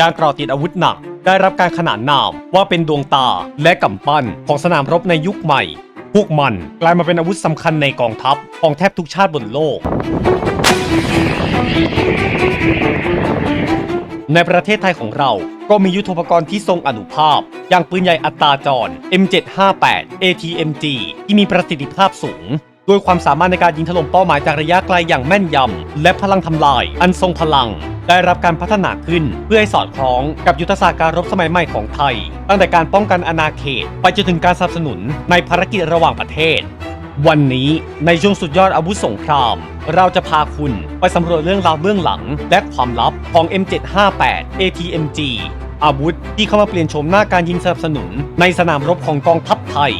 ยางกรอติดอาวุธหนัก ได้รับการขนานนามว่าเป็นดวงตาและกำปั้นของสนามรบในยุคใหม่ พวกมันกลายมาเป็นอาวุธสำคัญในกองทัพของแทบทุกชาติบนโลก ในประเทศไทยของเราก็มียุทโธปกรณ์ที่ทรงอนุภาพ อย่างปืนใหญ่อัตราจร M758 ATMG ที่มีประสิทธิภาพสูง ด้วยความสามารถในการยิงถล่มเป้าหมายจากระยะไกลอย่างแม่นยำ และพลังทำลาย อันทรงพลัง ได้รับการพัฒนาขึ้นเพื่อให้สอดคล้องกับยุทธศาสตร์การรบสมัยใหม่ของไทย ตั้งแต่การป้องกันอาณาเขต ไปจนถึงการสนับสนุนในภารกิจระหว่างประเทศ วันนี้ในช่วงสุดยอดอาวุธสงคราม เราจะพาคุณไปสำรวจเรื่องราวเบื้องหลัง และความลับของ M758 ATMG อาวุธที่เข้ามาเปลี่ยนโฉมหน้าการยิงสนับสนุนในสนามรบของกองทัพไทย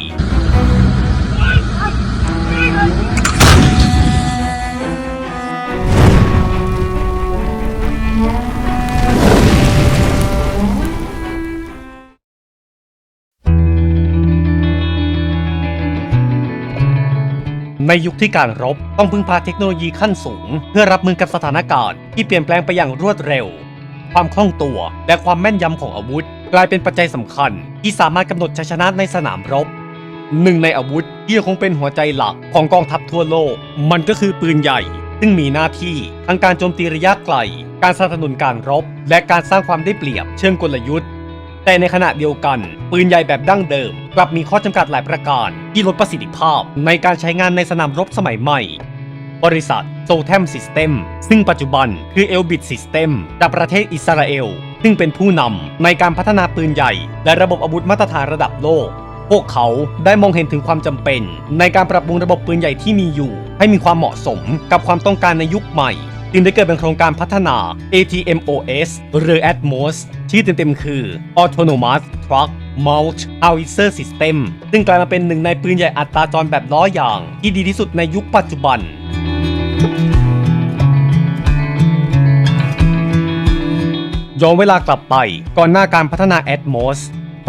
ในยุคที่การรบต้องพึ่งพาเทคโนโลยีขั้นสูง เพื่อรับมือกับสถานการณ์ที่เปลี่ยนแปลงไปอย่างรวดเร็ว ความคล่องตัว และความแม่นยำของอาวุธ กลายเป็นปัจจัยสำคัญ ที่สามารถกำหนดชัยชนะในสนามรบหนึ่งในอาวุธที่คงเป็นหัวใจหลักของกองทัพทั่วโลก มันก็คือปืนใหญ่ ซึ่งมีหน้าที่ทั้งการโจมตีระยะไกล การสนับสนุนการรบ และการสร้างความได้เปรียบเชิงกลยุทธ์ แต่ในขณะเดียวกัน ปืนใหญ่แบบดั้งเดิม กลับมีข้อจำกัดหลายประการที่ลดประสิทธิภาพในการใช้งานในสนามรบสมัยใหม่ บริษัท s o t e m System ซึ่งปัจจุบันคือ Elbit System จากประเทศอิสราเอล ซึ่งเป็นผู้นำในการพัฒนาปืนใหญ่ และระบบอาวุธมาตรฐานระดับโลก พวกเขาได้มองเห็นถึงความจำเป็น ในการปรับปรุงระบบปืนใหญ่ที่มีอยู่ ให้มีความเหมาะสมกับความต้องการในยุคใหม่ จึงได้เกิดเป็นโครงการพัฒนา ATMOS หรือ ATMOS ชื่อเต็มๆคือ Autonomous Truck Mount Howitzer System ซึ่งกลายมาเป็นหนึ่งในปืนใหญ่อัตราจรแบบล้อยาง ที่ดีที่สุดในยุคปัจจุบันย้อนเวลากลับไปก่อนหน้าการพัฒนา Atmos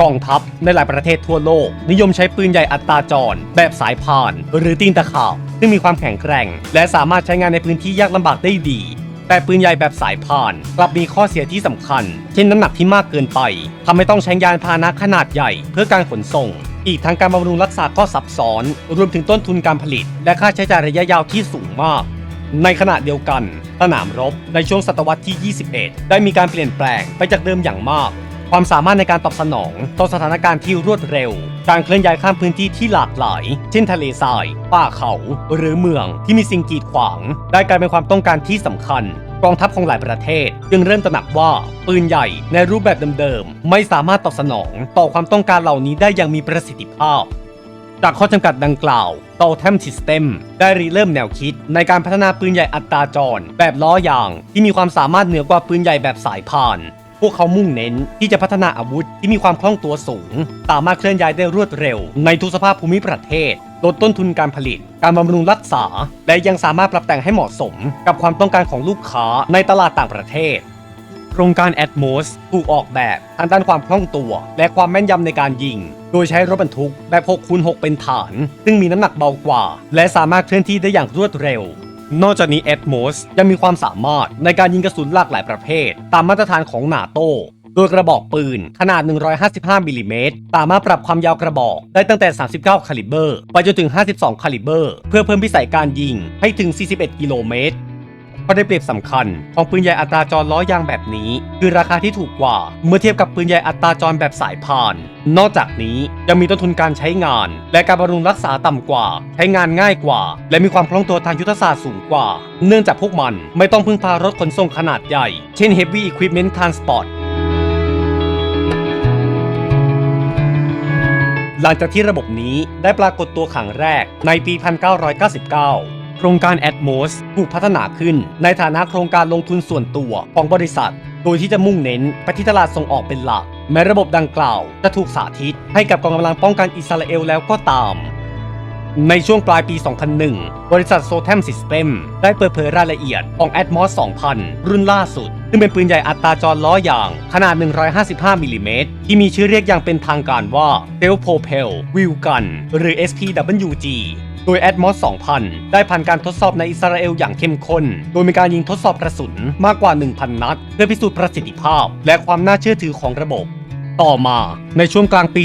กองทัพในหลายประเทศทั่วโลก นิยมใช้ปืนใหญ่อัตราจร แบบสายพาน หรือตีนตะขาบซึ่งมีความแข็งแกร่ง และสามารถใช้งานในพื้นที่ยากลำบากได้ดี แต่ปืนใหญ่แบบสายพาน กลับมีข้อเสียที่สำคัญ เช่นน้ำหนักที่มากเกินไปทำให้ต้องใช้ยานพาหนะขนาดใหญ่เพื่อการขนส่ง อีกทั้งการบำรุงรักษาก็ซับซ้อน รวมถึงต้นทุนการผลิต และค่าใช้จ่ายระยะยาวที่สูงมากในขณะเดียวกัน สนามรบในช่วงศตวรรษที่ 21 ได้มีการเปลี่ยนแปลงไปจากเดิมอย่างมาก ความสามารถในการตอบสนองต่อสถานการณ์ที่รวดเร็ว การเคลื่อนย้ายข้ามพื้นที่ที่หลากหลาย เช่นทะเลทราย ป่าเขา หรือเมืองที่มีสิ่งกีดขวาง ได้กลายเป็นความต้องการที่สำคัญ กองทัพของหลายประเทศ จึงเริ่มตระหนักว่าปืนใหญ่ในรูปแบบเดิมๆไม่สามารถตอบสนองต่อความต้องการเหล่านี้ได้อย่างมีประสิทธิภาพจากข้อจำกัดดังกล่าว t o t e m System ได้ริเริ่มแนวคิดในการพัฒนาปืนใหญ่อัตราจร แบบล้อยาง ที่มีความสามารถเหนือกว่าปืนใหญ่แบบสายพาน พวกเขามุ่งเน้นที่จะพัฒนาอาวุธที่มีความคล่องตัวสูง สามารถเคลื่อนย้ายได้รวดเร็ว ในทุกสภาพภูมิประเทศ ลดต้นทุนการผลิต การบำรุงรักษา และยังสามารถปรับแต่งให้เหมาะสม กับความต้องการของลูกค้าในตลาดต่างประเทศ โครงการ Atmos ถูกออกแบบทางด้านความคล่องตัว และความแม่นยำในการยิง โดยใช้รถบรรทุกแบบ6คูณ6เป็นฐาน ซึ่งมีน้ำหนักเบากว่า และสามารถเคลื่อนที่ได้อย่างรวดเร็ว นอกจากนี้เอดมุสยังมีความสามารถในการยิงกระสุนหลากหลายประเภท ตามมาตรฐานของนาโต้โดยกระบอกปืนขนาด 155มิลลิเมตรสามารถปรับความยาวกระบอกได้ตั้งแต่ 39 คาลิเบอร์ ไปจนถึง 52 คาลิเบอร์ เพื่อเพิ่มพิสัยการยิงให้ถึง 41 กิโลเมตร ข้อได้เปรียบสำคัญ ของปืนใหญ่อัตราจรล้อยางแบบนี้ คือราคาที่ถูกกว่า เมื่อเทียบกับปืนใหญ่อัตราจรแบบสายพาน นอกจากนี้ยังมีต้นทุนการใช้งาน และการบำรุงรักษาต่ำกว่า ใช้งานง่ายกว่า และมีความคล่องตัวทางยุทธศาสตร์สูงกว่า เนื่องจากพวกมันไม่ต้องพึ่งพารถขนส่งขนาดใหญ่ เช่น Heavy Equipment Transport หลังจากที่ระบบนี้ได้ปรากฏตัวครั้งแรกในปี 1999 โครงการ Atmos ถูกพัฒนาขึ้น ในฐานะโครงการลงทุนส่วนตัวของบริษัท โดยที่จะมุ่งเน้นไปที่ตลาดส่งออกเป็นหลัก แม้ระบบดังกล่าวจะถูกสาธิต ให้กับกองกำลังป้องกันอิสราเอลแล้วก็ตาม ในช่วงปลายปี 2001 บริษัท s o t e m System ได้เปิดเผยรายละเอียดของ Atmos 2000 รุ่นล่าสุด ซึ่งเป็นปืนใหญ่อัตราจรล้อยาง ขนาด 155มิลลิเมตรที่มีชื่อเรียกอย่างเป็นทางการว่า Self Propel Wheel Gun หรือ SPWG โดย Atmos 2000 ได้ผ่านการทดสอบในอิสราเอลอย่างเข้มข้น โดยมีการยิงทดสอบกระสุนมากกว่า 1,000 นัด เพื่อพิสูจน์ประสิทธิภาพ และความน่าเชื่อถือของระบบ ต่อมาในช่วงกลางปี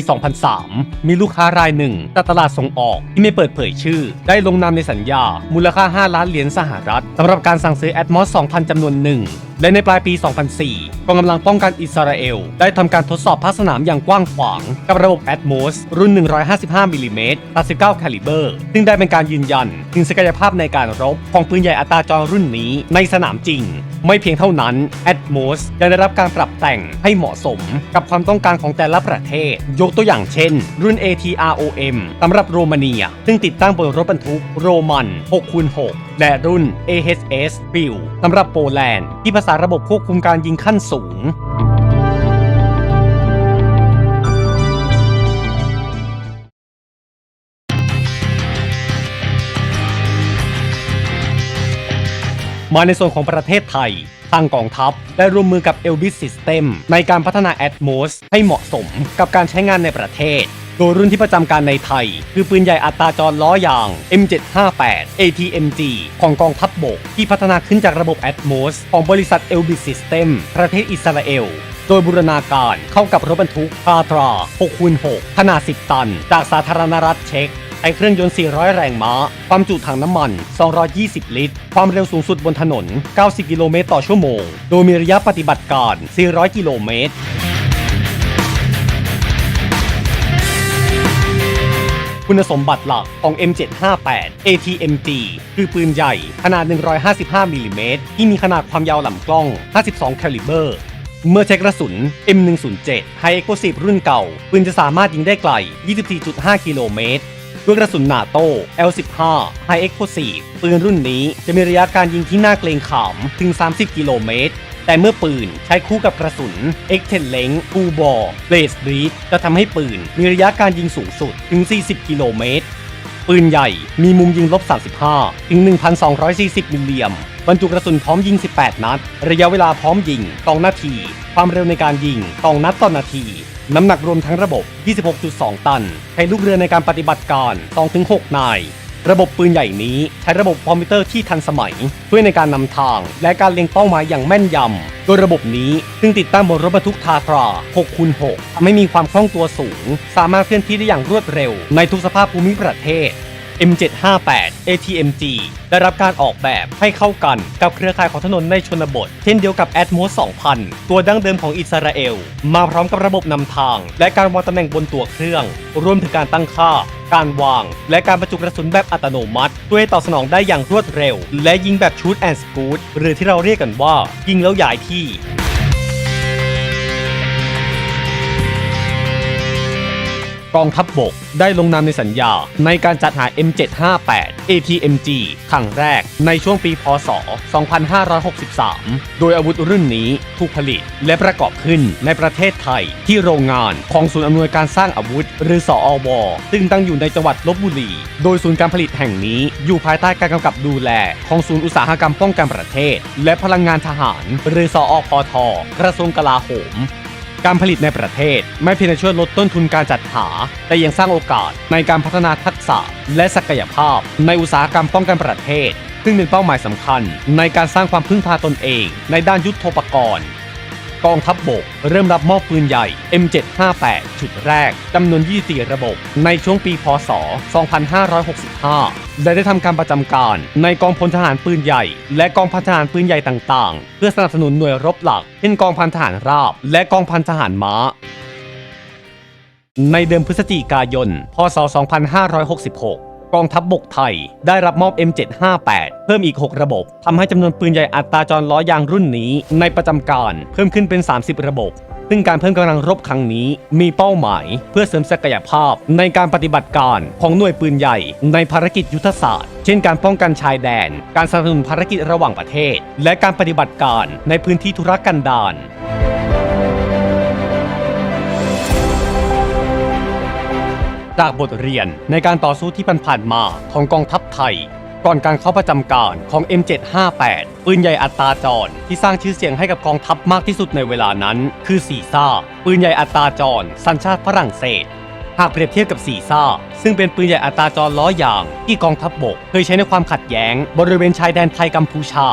2003 มีลูกค้ารายหนึ่งจากตลาดส่งออกที่ไม่เปิดเผยชื่อ ได้ลงนามในสัญญา มูลค่า 5 ล้านเหรียญสหรัฐสำหรับการสั่งซื้อ Atmos 2000จำนวนหนึ่ง และในปลายปี 2004 กองกำลังป้องกันอิสราเอล ได้ทำการทดสอบภาคสนามอย่างกว้างขวาง กับระบบ Atmos รุ่น 155มิลลิเมตร89คาลิเบอร์ ซึ่งได้เป็นการยืนยัน ถึงศักยภาพในการรบของปืนใหญ่อัตราจรรุ่นนี้ในสนามจริง ไม่เพียงเท่านั้น Atmos ยังได้รับการปรับแต่งให้เหมาะสม กับความต้องการของแต่ละประเทศ ยกตัวอย่างเช่น รุ่น ATROM สำหรับโรมาเนีย ซึ่งติดตั้งบนรถบรรทุกโรมัน6คูณ6 และรุ่น AHS f i l สำหรับโปแลนด์ที่ภาษาระบบควบคุมการยิงขั้นสูงมาในส่วนของประเทศไทย ทางกองทัพได้ร่วมมือกับ Elbit System ในการพัฒนา Atmos ให้เหมาะสมกับการใช้งานในประเทศ โดยรุ่นที่ประจำการในไทย คือปืนใหญ่อัตราจรล้อยาง M758 ATMG ของกองทัพบบก ที่พัฒนาขึ้นจากระบบ Atmos ของบริษัท Elbit System ประเทศอิสราเอลโดยบูรณาการเข้ากับรถบรรทุกพาตรา 6x6 ขนาด 10 ตัน จากสาธารณรัฐเช็กใช้เครื่องยนต์ 400 แรงม้า ความจุถังน้ำมัน 220 ลิตร ความเร็วสูงสุดบนถนน 90 กิโลเมตรต่อชั่วโมง โดยมีระยะปฏิบัติการ 400 กิโลเมตร คุณสมบัติหลักของ M758 ATMG คือปืนใหญ่ขนาด 155มิลลิเมตรที่มีขนาดความยาวลำกล้อง 52คาลิเบอร์ เมื่อใช้กระสุน M107 High Explosive รุ่นเก่า ปืนจะสามารถยิงได้ไกล 24.5 กิโลเมตรด้วยกระสุนนาโต้ L15 High Explosive ปืนรุ่นนี้จะมีระยะการยิงที่น่าเกรงขามถึง 30 กิโลเมตร แต่เมื่อปืนใช้คู่กับกระสุน X10 l e n g ฟูบอ Blaze Breed จะทำให้ปืนมีระยะการยิงสูงสุดถึง 40 กิโลเมตร ปืนใหญ่มีมุมยิงลบ 35 ถึง 1,240 มิลเลียมบรรจุกระสุนพร้อมยิง 18 นัด ระยะเวลาพร้อมยิง2นาที ความเร็วในการยิง2นัดต่อนาที น้ำหนักรวมทั้งระบบ 26.2 ตัน ใช้ลูกเรือในการปฏิบัติการ 2-6 นาย ระบบปืนใหญ่นี้ใช้ระบบคอมพิวเตอร์ที่ทันสมัย ช่วยในการนำทาง และการเล็งเป้าหมายอย่างแม่นยำ โดยระบบนี้ซึ่งติดตั้งบนรถบรรทุกทาตรา6คูณ6ทำให้มีความคล่องตัวสูง สามารถเคลื่อนที่ได้อย่างรวดเร็ว ในทุกสภาพภูมิประเทศ M758 ATMG ได้รับการออกแบบให้เข้ากันกับเครือข่ายของถนนในชนบท เช่นเดียวกับ Atmos 2000 ตัวดั้งเดิมของอิสราเอล มาพร้อมกับระบบนำทาง และการวางตำแหน่งบนตัวเครื่อง รวมถึงการตั้งค่า การวาง และการบรรจุกระสุนแบบอัตโนมัติช่วยตอบสนองได้อย่างรวดเร็ว และยิงแบบชูดแอนด์สกูดหรือที่เราเรียกกันว่ายิงแล้วย้ายที่ กองทัพบบกได้ลงนามในสัญญา ในการจัดหา M758 ATMG ครั้งแรกในช่วงปีพศ 2563 โดยอาวุธรุ่นนี้ถูกผลิตและประกอบขึ้นในประเทศไทย ที่โรงงานของศูนย์อำนวยการสร้างอาวุธ หรือสอวซึ่งตั้งอยู่ในจังหวัดลบบุรี โดยศูนย์การผลิตแห่งนี้อยู่ภายใต้การกำกับดูแล ของศูนย์อุตสาหกรรมป้องกันประเทศ และพลังงานทหาร หรือสอพทกระทรวงกลาโหม การผลิตในประเทศ ไม่เพียงช่วยลดต้นทุนการจัดหา แต่ยังสร้างโอกาสในการพัฒนาทักษะ และศักยภาพ ในอุตสาหกรรมป้องกันประเทศ ซึ่งเป็นเป้าหมายสำคัญ ในการสร้างความพึ่งพาตนเอง ในด้านยุทโธปกร กองทัพบบก เริ่มรับมอบปืนใหญ่ M758 ชุดแรกจำนวน 24 ระบบ ในช่วงปี พศ 2565 และได้ทำการประจำการในกองพลทหารปืนใหญ่ และกองพันทหารปืนใหญ่ต่างๆ เพื่อสนับสนุนหน่วยรบหลัก เช่นกองพันทหารราบ และกองพันทหารม้าในเดือนพฤศจิกายน พศ 2566 กองทัพบบกไทย ได้รับมอบ M758 เพิ่มอีก 6 ระบบทำให้จำนวนปืนใหญ่อัตราจรล้อยางรุ่นนี้ ในประจำการเพิ่มขึ้นเป็น 30 ระบบ ซึ่งการเพิ่มกำลังรบครั้งนี้ มีเป้าหมาย เพื่อเสริมศักยภาพในการปฏิบัติการของหน่วยปืนใหญ่ ในภารกิจยุทธศาสตร์ เช่นการป้องกันชายแดน การสนับสนุนภารกิจระหว่างประเทศ และการปฏิบัติการในพื้นที่ธุรกันดาร จากบทเรียนในการต่อสู้ที่ผ่านๆมาของกองทัพไทย ก่อนการเข้าประจำการของ M758 ปืนใหญ่อัตราจรที่สร้างชื่อเสียงให้กับกองทัพมากที่สุดในเวลานั้น คือซีซ่า ปืนใหญ่อัตราจร สัญชาติฝรั่งเศสหากเปรียบเทียบกับซีซ่า ซึ่งเป็นปืนใหญ่อัตราจรล้อยาง ที่กองทัพบบกเคยใช้ในความขัดแย้ง บริเวณชายแดนไทยกัมพูชา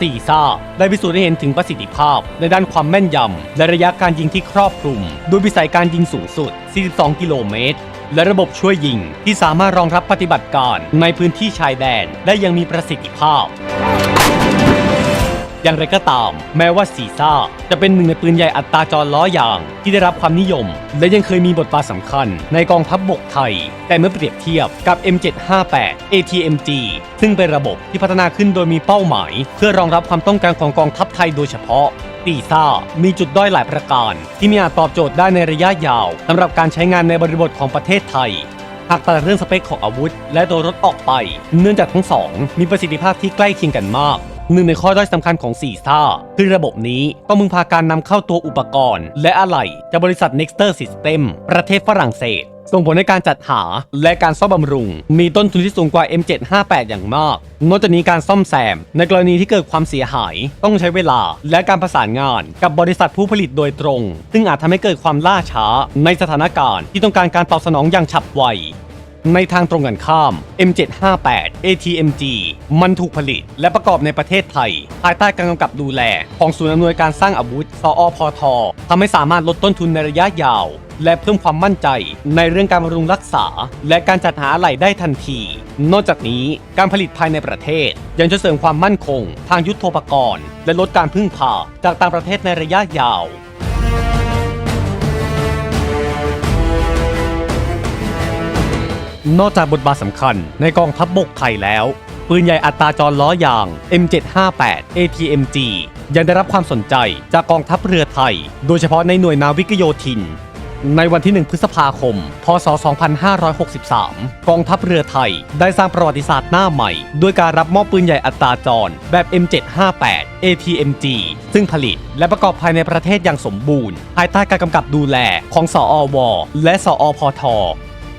ซีซ่า ได้พิสูจน์ให้เห็นถึงประสิทธิภาพ ในด้านความแม่นยำและระยะการยิงที่ครอบคลุม โดยวิสัยการยิงสูงสุด 42 กิโลเมตร และระบบช่วยยิง ที่สามารถรองรับปฏิบัติการในพื้นที่ชายแดนได้ยังมีประสิทธิภาพ อย่างไรก็ตาม แม้ว่าซีซ่า จะเป็นหนึ่งในปืนใหญ่อัตราจรล้อยาง ที่ได้รับความนิยม และยังเคยมีบทบาทสำคัญในกองทัพบบกไทย แต่เมื่อเปรียบเทียบกับ M758 ATMG ซึ่งเป็นระบบที่พัฒนาขึ้นโดยมีเป้าหมาย เพื่อรองรับความต้องการของกองทัพไทยโดยเฉพาะ ปีซ่า มีจุดด้อยหลายประการ ที่ไมีอาจตอบโจทย์ได้ในระยะยาวสำหรับการใช้งานในบริบทของประเทศไทยหากตัดเรื่องสเปคของอาวุธ และตัวรถออกไป เนื่องจากทั้งสอง มีประสิทธิภาพที่ใกล้เคียงกันมาก หนึ่งในข้อด้อยสำคัญของซีซ่าคือระบบนี้ต้องมึงพาการนำเข้าตัวอุปกรณ์ และอะไหล่จากบริษัท Nexter System ประเทศฝรั่งเศสส่งผลในการจัดหาและการซ่อมบำรุง มีต้นทุนที่สูงกว่า M758 อย่างมาก นอกจากนี้การซ่อมแซม ในกรณีที่เกิดความเสียหาย ต้องใช้เวลาและการประสานงานกับบริษัทผู้ผลิตโดยตรง ซึ่งอาจทำให้เกิดความล่าช้าในสถานการณ์ที่ต้องการการตอบสนองอย่างฉับไว ในทางตรงกันข้าม M758 ATMG มันถูกผลิตและประกอบในประเทศไทย ภายใต้การกำกับดูแล ของศูนย์อำนวยการสร้างอาวุธสอพททำให้สามารถลดต้นทุนในระยะยาว และเพิ่มความมั่นใจ ในเรื่องการบำรุงรักษา และการจัดหาอะไหล่ได้ทันที นอกจากนี้การผลิตภายในประเทศ ยังจะเสริมความมั่นคง ทางยุทโธปกรณ์ และลดการพึ่งพาจากต่างประเทศในระยะยาว นอกจากบทบาทสำคัญในกองทัพบบกไทยแล้ว ปืนใหญ่อัตราจรล้อยาง M758 ATMG ยังได้รับความสนใจจากกองทัพเรือไทย โดยเฉพาะในหน่วยนาวิกโยธิน ในวันที่ 1 พฤษภาคม พศ 2563 กองทัพเรือไทยได้สร้างประวัติศาสตร์หน้าใหม่ ด้วยการรับมอบปืนใหญ่อัตราจรแบบ M758 ATMG ซึ่งผลิตและประกอบภายในประเทศอย่างสมบูรณ์ ภายใต้การกำกับดูแลของสออวและสอพท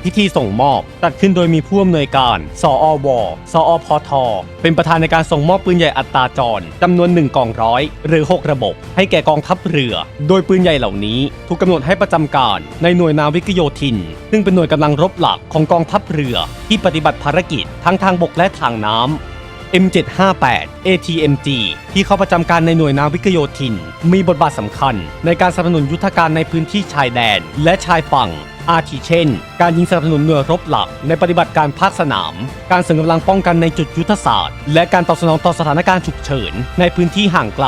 พิธีส่งมอบจัดขึ้นโดยมีผู้อำนวยการ สอวสอพท เป็นประธานในการส่งมอบปืนใหญ่อัตราจรจำนวน1กองร้อยหรือ 6 ระบบ ให้แก่กองทัพเรือ โดยปืนใหญ่เหล่านี้ถูกกำหนดให้ประจำการในหน่วยนาวิกโยธิน ซึ่งเป็นหน่วยกำลังรบหลักของกองทัพเรือ ที่ปฏิบัติภารกิจทั้งทางบกและทางน้ำ M758 ATMG ที่เข้าประจำการในหน่วยนาวิกโยธิน มีบทบาทสำคัญในการสนับสนุนยุทธการในพื้นที่ชายแดน และชายฝั่ง อาทิเช่น การยิงสนับสนุนหน่วยรบหลักในปฏิบัติการภาคสนาม การเสริมกำลังป้องกันในจุดยุทธศาสตร์ และการตอบสนองต่อสถานการณ์ฉุกเฉินในพื้นที่ห่างไกล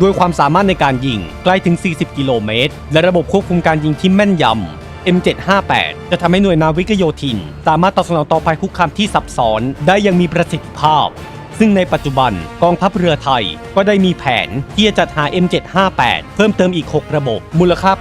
ด้วยความสามารถในการยิงไกลถึง 40 กิโลเมตร และระบบควบคุมการยิงที่แม่นยำ M758 จะทำให้หน่วยนาวิกโยธิน สามารถตอบสนองต่อภัยคุกคามที่ซับซ้อนได้อยังมีประสิทธิภาพ ซึ่งในปัจจุบันกองทัพเรือไทยก็ได้มีแผนที่จะจัดหา M758 เพิ่มเติมอีก 6 ระบบ มูลค่า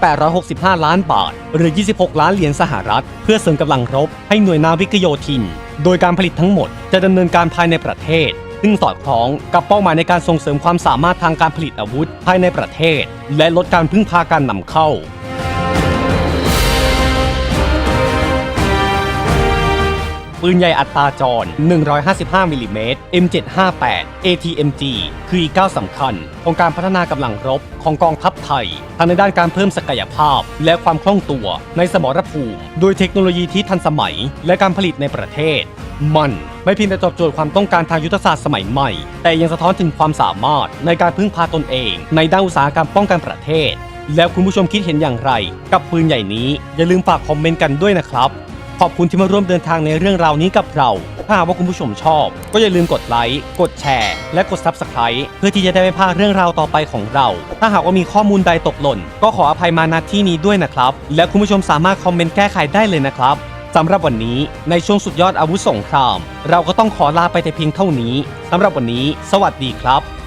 865 ล้านบาท หรือ 26 ล้านเหรียญสหรัฐ เพื่อเสริมกำลังรบให้หน่วยนาวิกโยธิน โดยการผลิตทั้งหมดจะดำเนินการภายในประเทศ ซึ่งสอดคล้องกับเป้าหมายในการส่งเสริมความสามารถทางการผลิตอาวุธภายในประเทศ และลดการพึ่งพาการนำเข้า ปืนใหญ่อัตราจร 155มิลลิเมตร M758 ATMG คืออีกก้าวสำคัญของการพัฒนากำลังรบของกองทัพไทยทั้งในด้านการเพิ่มศักยภาพ และความคล่องตัวในสมรภูมิโดยเทคโนโลยีที่ทันสมัย และการผลิตในประเทศ มันไม่เพียงแต่ตอบโจทย์ความต้องการทางยุทธศาสตร์สมัยใหม่ แต่ยังสะท้อนถึงความสามารถในการพึ่งพาตนเอง ในด้านอุตสาหกรรมป้องกันประเทศแล้วคุณผู้ชมคิดเห็นอย่างไร กับปืนใหญ่นี้ อย่าลืมฝากคอมเมนต์กันด้วยนะครับ ขอบคุณที่มาร่วมเดินทางในเรื่องราวนี้กับเรา ถ้าหากว่าคุณผู้ชมชอบ ก็อย่าลืมกดไลค์ กดแชร์ และกด Subscribe เพื่อที่จะได้ไม่พลาดเรื่องราวต่อไปของเรา ถ้าหากว่ามีข้อมูลใดตกหล่น ก็ขออภัยมาณที่นี้ด้วยนะครับ และคุณผู้ชมสามารถคอมเมนต์แก้ไขได้เลยนะครับสำหรับวันนี้ในช่วงสุดยอดอาวุธสงคราม เราก็ต้องขอลาไปแต่เพียงเท่านี้สำหรับวันนี้ สวัสดีครับ